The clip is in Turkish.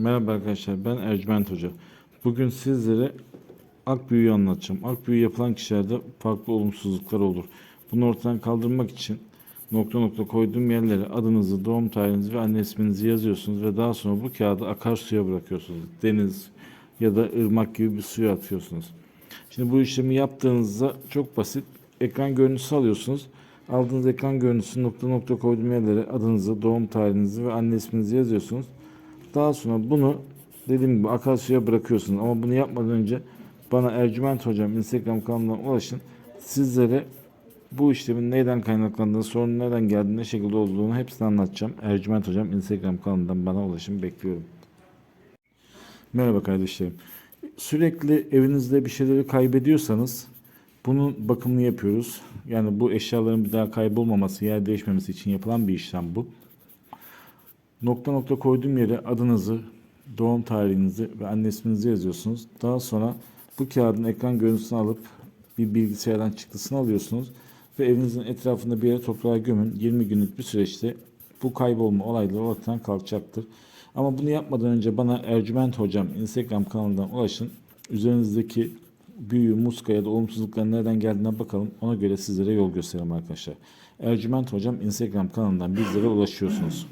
Merhaba arkadaşlar ben Ercüment Hoca. Bugün sizlere akbüyü anlatacağım. Akbüyü yapılan kişilerde farklı olumsuzluklar olur. Bunu ortadan kaldırmak için nokta nokta koyduğum yerlere adınızı, doğum tarihinizi ve anne isminizi yazıyorsunuz ve daha sonra bu kağıdı akarsuya bırakıyorsunuz. Deniz ya da ırmak gibi bir suya atıyorsunuz. Şimdi bu işlemi yaptığınızda çok basit. Ekran görüntüsü alıyorsunuz. Aldığınız ekran görüntüsü nokta nokta koyduğum yerlere adınızı, doğum tarihinizi ve anne isminizi yazıyorsunuz. Daha sonra bunu dediğim gibi akarsuya bırakıyorsunuz. Ama bunu yapmadan önce bana Ercüment Hocam Instagram kanalından ulaşın. Sizlere bu işlemin neyden kaynaklandığını, sorunun nereden geldiğini, ne şekilde olduğunu hepsini anlatacağım. Ercüment Hocam Instagram kanalından bana ulaşın. Bekliyorum. Merhaba kardeşlerim. Sürekli evinizde bir şeyleri kaybediyorsanız bunun bakımını yapıyoruz. Yani bu eşyaların bir daha kaybolmaması, yer değişmemesi için yapılan bir işlem bu. Nokta nokta koyduğum yere adınızı, doğum tarihinizi ve anne isminizi yazıyorsunuz. Daha sonra bu kağıdın ekran görüntüsünü alıp bir bilgisayardan çıktısını alıyorsunuz ve evinizin etrafında bir yere toprağa gömün. 20 günlük bir süreçte bu kaybolma olayları ortadan kalkacaktır. Ama bunu yapmadan önce bana Ercüment Hocam Instagram kanalından ulaşın. Üzerinizdeki büyü, muska ya da olumsuzlukların nereden geldiğine bakalım. Ona göre sizlere yol gösterelim arkadaşlar. Ercüment Hocam Instagram kanalından bizlere ulaşıyorsunuz.